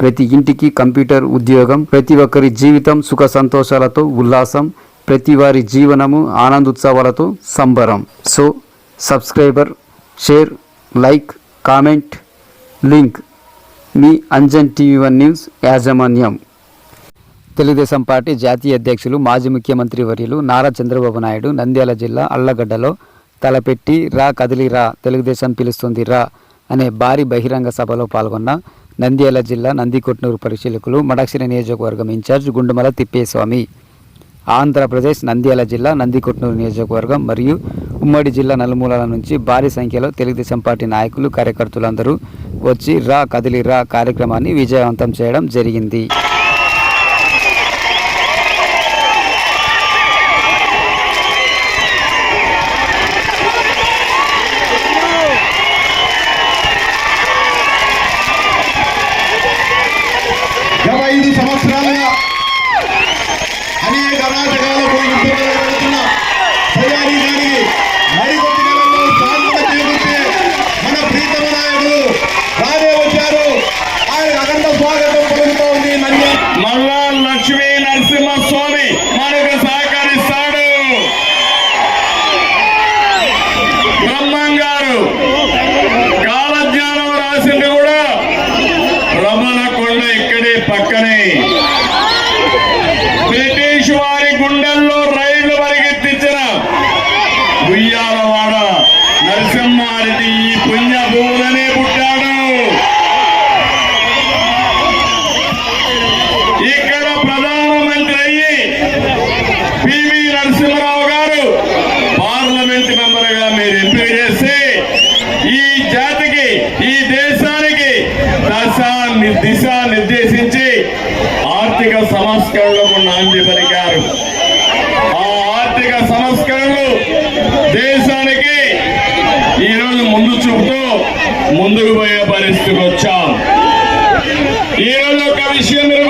ప్రతి ఇంటికి కంప్యూటర్ ఉద్యోగం ప్రతి ఒక్కరి జీవితం సుఖ సంతోషాలతో ఉల్లాసం ప్రతి వారి జీవనము ఆనందోత్సవాలతో సంబరం. So subscriber share like comment link. మీ అంజన్ టీవీ వన్ న్యూస్ యాజమాన్యం. తెలుగుదేశం పార్టీ జాతీయ అధ్యక్షులు మాజీ ముఖ్యమంత్రి వర్యులు నారా చంద్రబాబు నాయుడు నంద్యాల జిల్లా అల్లగడ్డలో తలపెట్టి రా కదిలి రా తెలుగుదేశం పిలుస్తుంది రా అనే భారీ బహిరంగ సభలో పాల్గొన్న నంద్యాల జిల్లా నందికొట్నూరు పరిశీలకులు మడక్షిర నియోజకవర్గం ఇన్ఛార్జ్ గుండుమల తిప్పేస్వామి. ఆంధ్రప్రదేశ్ నంద్యాల జిల్లా నందికొట్నూరు నియోజకవర్గం మరియు ఉమ్మడి జిల్లా నలుమూలల నుంచి భారీ సంఖ్యలో తెలుగుదేశం పార్టీ నాయకులు కార్యకర్తలందరూ వచ్చి రా కదిలి రా కార్యక్రమాన్ని విజయవంతం చేయడం జరిగింది. పక్కనే ఈ దేశానికి దశ దిశ నిర్దేశించి ఆర్థిక సంస్కరణలకు నాంది పలికారు. ఆ ఆర్థిక సంస్కరణలు దేశానికి ఈరోజు ముందు చూపుతూ ముందుకు పోయే పరిస్థితికి వచ్చాం. ఈ రోజు ఒక విషయం మీరు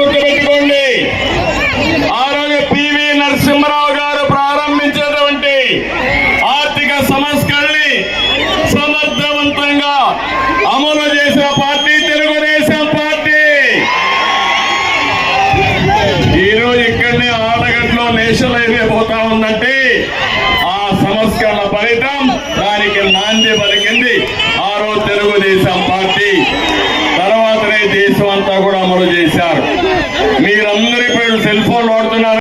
ఆ సంస్కరణ ఫలితం దానికి నాంది పలికింది. ఆ రోజు తెలుగుదేశం పార్టీ తర్వాతనే దేశం అంతా కూడా అమలు చేశారు. మీరందరూ ఇప్పుడు సెల్ ఫోన్ వాడుతున్నారు.